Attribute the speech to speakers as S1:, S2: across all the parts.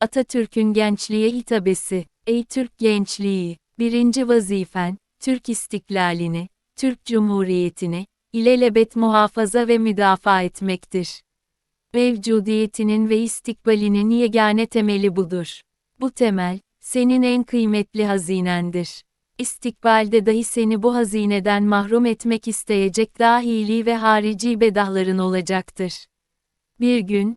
S1: Atatürk'ün gençliğe hitabesi, ey Türk gençliği, birinci vazifen, Türk istiklalini, Türk Cumhuriyeti'ni, ilelebet muhafaza ve müdafaa etmektir. Mevcudiyetinin ve istikbalinin yegane temeli budur. Bu temel, senin en kıymetli hazinendir. İstikbalde dahi seni bu hazineden mahrum etmek isteyecek dahili ve harici bedahların olacaktır. Bir gün,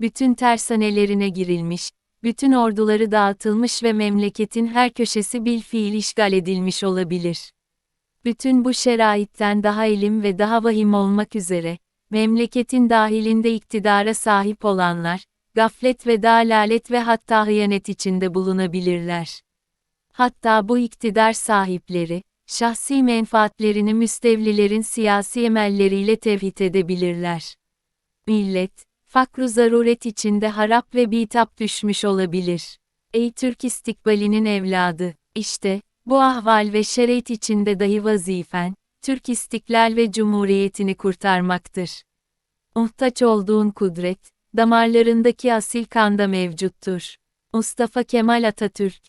S1: bütün tersanelerine girilmiş, bütün orduları dağıtılmış ve memleketin her köşesi bil fiil işgal edilmiş olabilir. Bütün bu şeraitten daha ilim ve daha vahim olmak üzere, memleketin dahilinde iktidara sahip olanlar, gaflet ve dalalet ve hatta hıyanet içinde bulunabilirler. Hatta bu iktidar sahipleri, şahsi menfaatlerini müstevlilerin siyasi emelleriyle tevhid edebilirler. Millet, fakru zaruret içinde harap ve bitap düşmüş olabilir. Ey Türk istikbalinin evladı, işte, bu ahval ve şereit içinde dahi vazifen, Türk istiklal ve cumhuriyetini kurtarmaktır. Muhtaç olduğun kudret, damarlarındaki asil kanda mevcuttur. Mustafa Kemal Atatürk,